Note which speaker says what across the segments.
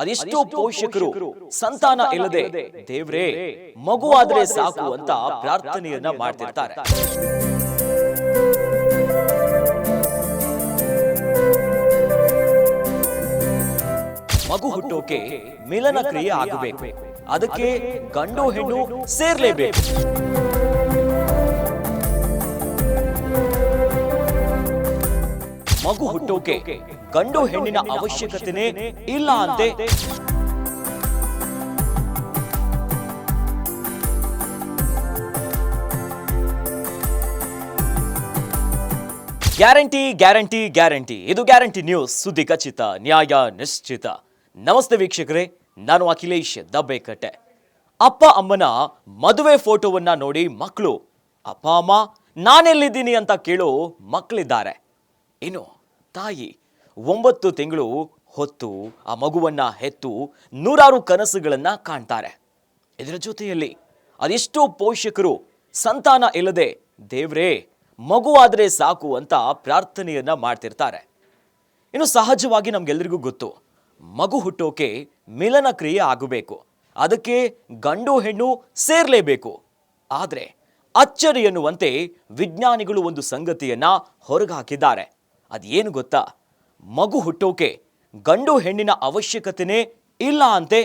Speaker 1: ಅದೆಷ್ಟೋ ಪೋಷಕರು ಸಂತಾನ ಇಲ್ಲದೆ ದೇವ್ರೇ ಮಗುವಾದ್ರೆ ಸಾಕು ಅಂತ ಪ್ರಾರ್ಥನೆಯನ್ನ ಮಾಡ್ತಿರ್ತಾರೆ. ಮಗು ಹುಟ್ಟೋಕೆ ಮಿಲನ ಕ್ರಿಯೆ ಆಗಬೇಕು. ಅದಕ್ಕೆ ಗಂಡು ಹೆಣ್ಣು ಸೇರ್ಲೇಬೇಕು. ಮಗು ಹುಟ್ಟೋಕೆ ಗಂಡು ಹೆಣ್ಣಿನ ಅವಶ್ಯಕತೆನೇ ಇಲ್ಲ ಅಂತೆ. Guarantee guarantee guarantee. ಇದು ಗ್ಯಾರಂಟಿ ನ್ಯೂಸ್. ಸುದ್ದಿ ಖಚಿತ, ನ್ಯಾಯ ನಿಶ್ಚಿತ. ನಮಸ್ತೆ ವೀಕ್ಷಕರೇ, ನಾನು ಅಖಿಲೇಶ್ ದಬ್ಬೆಕಟ್ಟೆ. ಅಪ್ಪ ಅಮ್ಮನ ಮದುವೆ ಫೋಟೋವನ್ನ ನೋಡಿ ಮಕ್ಕಳು, ಅಪ್ಪ, ಅಮ್ಮ, ನಾನೆಲ್ಲಿದ್ದೀನಿ ಅಂತ ಕೇಳೋ ಮಕ್ಕಳಿದ್ದಾರೆ. ಇನ್ನು ತಾಯಿ, ಒಂಬತ್ತು ತಿಂಗಳು ಹೊತ್ತು ಆ ಮಗುವನ್ನ ಹೆತ್ತು ನೂರಾರು ಕನಸುಗಳನ್ನು ಕಾಣ್ತಾರೆ. ಇದರ ಜೊತೆಯಲ್ಲಿ ಅದೆಷ್ಟೋ ಪೋಷಕರು ಸಂತಾನ ಇಲ್ಲದೆ, ದೇವ್ರೇ ಮಗುವಾದ್ರೆ ಸಾಕು ಅಂತ ಪ್ರಾರ್ಥನೆಯನ್ನ ಮಾಡ್ತಿರ್ತಾರೆ. ಇನ್ನು ಸಹಜವಾಗಿ ನಮಗೆಲ್ಲರಿಗೂ ಗೊತ್ತು, ಮಗು ಹುಟ್ಟೋಕೆ ಮಿಲನ ಕ್ರಿಯೆ ಆಗಬೇಕು. ಅದಕ್ಕೆ ಗಂಡು ಹೆಣ್ಣು ಸೇರಲೇಬೇಕು. ಆದರೆ ಅಚ್ಚರಿ ಎನ್ನುವಂತೆ ವಿಜ್ಞಾನಿಗಳು ಒಂದು ಸಂಗತಿಯನ್ನ ಹೊರಗಾಕಿದ್ದಾರೆ. ಅದೇನು ಗೊತ್ತಾ? ಮಗು ಹುಟ್ಟೋಕೆ ಗಂಡು ಹೆಣ್ಣಿನ ಅವಶ್ಯಕತೆನೇ ಇಲ್ಲ ಅಂತೆ.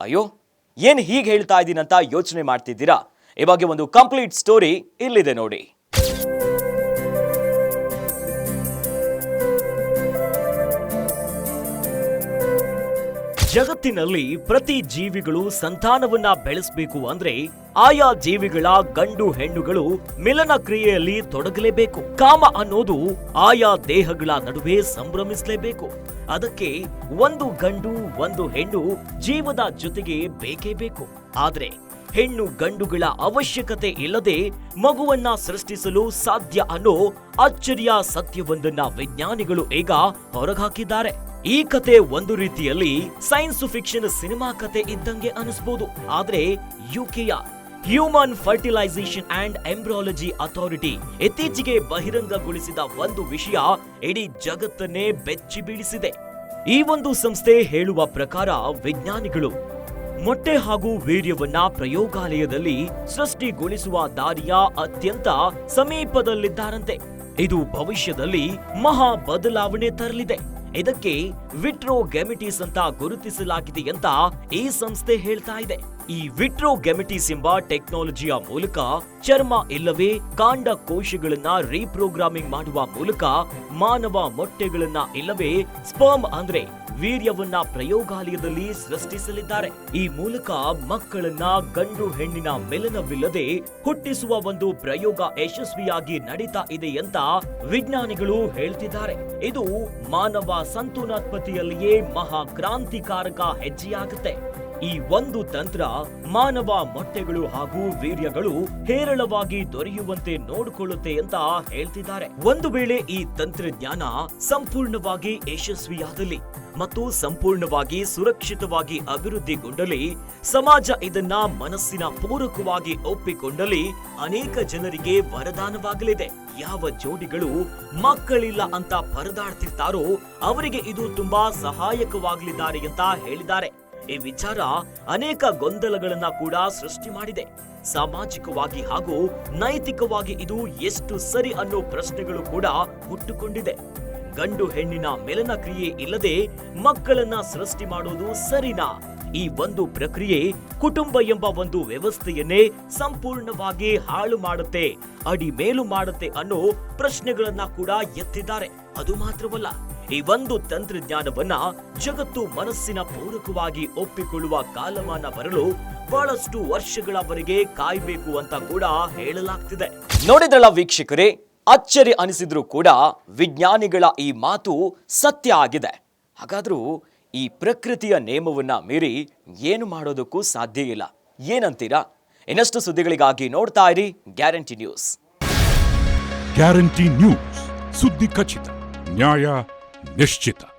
Speaker 1: ಅಯ್ಯೋ, ಏನು ಹೀಗೆ ಹೇಳ್ತಾ ಇದ್ದೀನಂತ ಯೋಚನೆ ಮಾಡ್ತಿದ್ದೀರಾ? ಇವಾಗ ಒಂದು ಕಂಪ್ಲೀಟ್ ಸ್ಟೋರಿ ಇಲ್ಲಿದೆ ನೋಡಿ. ಜಗತ್ತಿನಲ್ಲಿ ಪ್ರತಿ ಜೀವಿಗಳು ಸಂತಾನವನ್ನ ಬೆಳೆಸಬೇಕು ಅಂದ್ರೆ ಆಯಾ ಜೀವಿಗಳ ಗಂಡು ಹೆಣ್ಣುಗಳು ಮಿಲನ ಕ್ರಿಯೆಯಲ್ಲಿ ತೊಡಗಲೇಬೇಕು. ಕಾಮ ಅನ್ನೋದು ಆಯಾ ದೇಹಗಳ ನಡುವೆ ಸಂಭ್ರಮಿಸಲೇಬೇಕು. ಅದಕ್ಕೆ ಒಂದು ಗಂಡು, ಒಂದು ಹೆಣ್ಣು ಜೀವದ ಜೊತೆಗೆ ಬೇಕೇ ಬೇಕು. ಆದ್ರೆ ಹೆಣ್ಣು ಗಂಡುಗಳ ಅವಶ್ಯಕತೆ ಇಲ್ಲದೆ ಮಗುವನ್ನ ಸೃಷ್ಟಿಸಲು ಸಾಧ್ಯ ಅನ್ನೋ ಅಚ್ಚರಿಯ ಸತ್ಯವೊಂದನ್ನ ವಿಜ್ಞಾನಿಗಳು ಈಗ ಹೊರಗಾಕಿದ್ದಾರೆ. ಈ ಕತೆ ಒಂದು ರೀತಿಯಲ್ಲಿ ಸೈನ್ಸ್ ಫಿಕ್ಷನ್ ಸಿನಿಮಾ ಕತೆ ಇದ್ದಂಗೆ ಅನಿಸ್ಬೋದು. ಆದ್ರೆ ಯುಕೆಯ human fertilisation and embryology authority ಇತ್ತೀಚೆಗೆ ಬಹಿರಂಗಗೊಳಿಸಿದ ಒಂದು ವಿಷಯ ಇಡೀ ಜಗತ್ತನ್ನೇ ಬೆಚ್ಚಿ ಬೀಳಿಸಿದೆ ಈ ಒಂದು ಸಂಸ್ಥೆ ಹೇಳುವ ಪ್ರಕಾರ ವಿಜ್ಞಾನಿಗಳು ಮೊಟ್ಟೆ ಹಾಗೂ ವೀರ್ಯವನ್ನ ಪ್ರಯೋಗಾಲಯದಲ್ಲಿ ಸೃಷ್ಟಿಗೊಳಿಸುವ ದಾರಿಯ ಅತ್ಯಂತ ಸಮೀಪದಲ್ಲಿದ್ದಾರಂತೆ. ಇದು ಭವಿಷ್ಯದಲ್ಲಿ ಮಹಾ ಬದಲಾವಣೆ ತರಲಿದೆ. ಇದಕ್ಕೆ ವಿಟ್ರೋಗೆಮಿಟಿಸ್ ಅಂತ ಗುರುತಿಸಲಾಗಿದೆ ಅಂತ ಈ ಸಂಸ್ಥೆ ಹೇಳ್ತಾ ಇದೆ. ಈ ವಿಟ್ರೋಗೆಮಿಟಿಸ್ ಎಂಬ ಟೆಕ್ನಾಲಜಿಯ ಮೂಲಕ ಚರ್ಮ ಇಲ್ಲವೇ ಕಾಂಡ ಕೋಶಗಳನ್ನ ರೀಪ್ರೋಗ್ರಾಮಿಂಗ್ ಮಾಡುವ ಮೂಲಕ ಮಾನವ ಮೊಟ್ಟೆಗಳನ್ನ ಇಲ್ಲವೇ ಸ್ಪರ್ಮ್ ಅಂದ್ರೆ ವೀರ್ಯವನ್ನ ಪ್ರಯೋಗಾಲಯದಲ್ಲಿ ಸೃಷ್ಟಿಸಲಿದ್ದಾರೆ. ಈ ಮೂಲಕ ಮಕ್ಕಳನ್ನ ಗಂಡು ಹೆಣ್ಣಿನ ಮೆಲನವಿಲ್ಲದೆ ಹುಟ್ಟಿಸುವ ಒಂದು ಪ್ರಯೋಗ ಯಶಸ್ವಿಯಾಗಿ ನಡೀತಾ ಇದೆ ಅಂತ ವಿಜ್ಞಾನಿಗಳು ಹೇಳ್ತಿದ್ದಾರೆ. ಇದು ಮಾನವ ಸಂತಾನೋತ್ಪತ್ತಿಯಲ್ಲಿಯೇ ಮಹಾ ಕ್ರಾಂತಿಕಾರಕ ಹೆಜ್ಜೆಯಾಗುತ್ತೆ. ಈ ಒಂದು ತಂತ್ರ ಮಾನವ ಮೊಟ್ಟೆಗಳು ಹಾಗೂ ವೀರ್ಯಗಳು ಹೇರಳವಾಗಿ ದೊರೆಯುವಂತೆ ನೋಡಿಕೊಳ್ಳುತ್ತೆ ಅಂತ ಹೇಳ್ತಿದ್ದಾರೆ. ಒಂದು ವೇಳೆ ಈ ತಂತ್ರಜ್ಞಾನ ಸಂಪೂರ್ಣವಾಗಿ ಯಶಸ್ವಿಯಾದಲ್ಲಿ ಮತ್ತು ಸಂಪೂರ್ಣವಾಗಿ ಸುರಕ್ಷಿತವಾಗಿ ಅಭಿವೃದ್ಧಿಗೊಂಡಲ್ಲಿ, ಸಮಾಜ ಇದನ್ನ ಮನಸ್ಸಿನ ಪೂರಕವಾಗಿ ಒಪ್ಪಿಕೊಂಡಲ್ಲಿ ಅನೇಕ ಜನರಿಗೆ ವರದಾನವಾಗಲಿದೆ. ಯಾವ ಜೋಡಿಗಳು ಮಕ್ಕಳಿಲ್ಲ ಅಂತ ಪರದಾಡ್ತಿರ್ತಾರೋ ಅವರಿಗೆ ಇದು ತುಂಬಾ ಸಹಾಯಕವಾಗಲಿದ್ದಾರೆ ಅಂತ ಹೇಳಿದ್ದಾರೆ. ಈ ವಿಚಾರ ಅನೇಕ ಗೊಂದಲಗಳನ್ನ ಕೂಡ ಸೃಷ್ಟಿ ಮಾಡಿದೆ. ಸಾಮಾಜಿಕವಾಗಿ ಹಾಗೂ ನೈತಿಕವಾಗಿ ಇದು ಎಷ್ಟು ಸರಿ ಅನ್ನೋ ಪ್ರಶ್ನೆಗಳು ಕೂಡ ಹುಟ್ಟುಕೊಂಡಿದೆ. ಗಂಡು ಹೆಣ್ಣಿನ ಮೇಲನ ಕ್ರಿಯೆ ಇಲ್ಲದೆ ಮಕ್ಕಳನ್ನ ಸೃಷ್ಟಿ ಮಾಡೋದು ಸರಿನಾ? ಈ ಒಂದು ಪ್ರಕ್ರಿಯೆ ಕುಟುಂಬ ಎಂಬ ಒಂದು ವ್ಯವಸ್ಥೆಯನ್ನೇ ಸಂಪೂರ್ಣವಾಗಿ ಹಾಳು ಮಾಡುತ್ತೆ ಅಡಿ ಮೇಲು ಮಾಡುತ್ತೆ ಅನ್ನೋ ಪ್ರಶ್ನೆಗಳನ್ನ ಕೂಡ ಎತ್ತಿದ್ದಾರೆ. ಅದು ಮಾತ್ರವಲ್ಲ. ಈ ಒಂದು ತಂತ್ರಜ್ಞಾನವನ್ನ ಜಗತ್ತು ಮನಸ್ಸಿನ ಪೂರಕವಾಗಿ ಒಪ್ಪಿಕೊಳ್ಳುವ ಕಾಲಮಾನ ಬರಲು ಬಹಳಷ್ಟು ವರ್ಷಗಳವರೆಗೆ ಕಾಯಬೇಕು ಅಂತ ಕೂಡ ಹೇಳಲಾಗ್ತಿದೆ. ನೋಡಿದ್ರಲ್ಲ ವೀಕ್ಷಕರೇ, ಅಚ್ಚರಿ ಅನಿಸಿದ್ರು ಕೂಡ ವಿಜ್ಞಾನಿಗಳ ಈ ಮಾತು ಸತ್ಯ ಆಗಿದೆ. ಹಾಗಾದ್ರೂ ಈ ಪ್ರಕೃತಿಯ ನಿಯಮವನ್ನ ಮೀರಿ ಏನು ಮಾಡೋದಕ್ಕೂ ಸಾಧ್ಯ ಇಲ್ಲ. ಏನಂತೀರಾ? ಇನ್ನಷ್ಟು ಸುದ್ದಿಗಳಿಗಾಗಿ ನೋಡ್ತಾ ಇರಿ ಗ್ಯಾರಂಟಿ ನ್ಯೂಸ್.
Speaker 2: ಗ್ಯಾರಂಟಿ ನ್ಯೂಸ್, ಸುದ್ದಿ ಖಚಿತ, ನ್ಯಾಯ ನಿಶ್ಚಿತ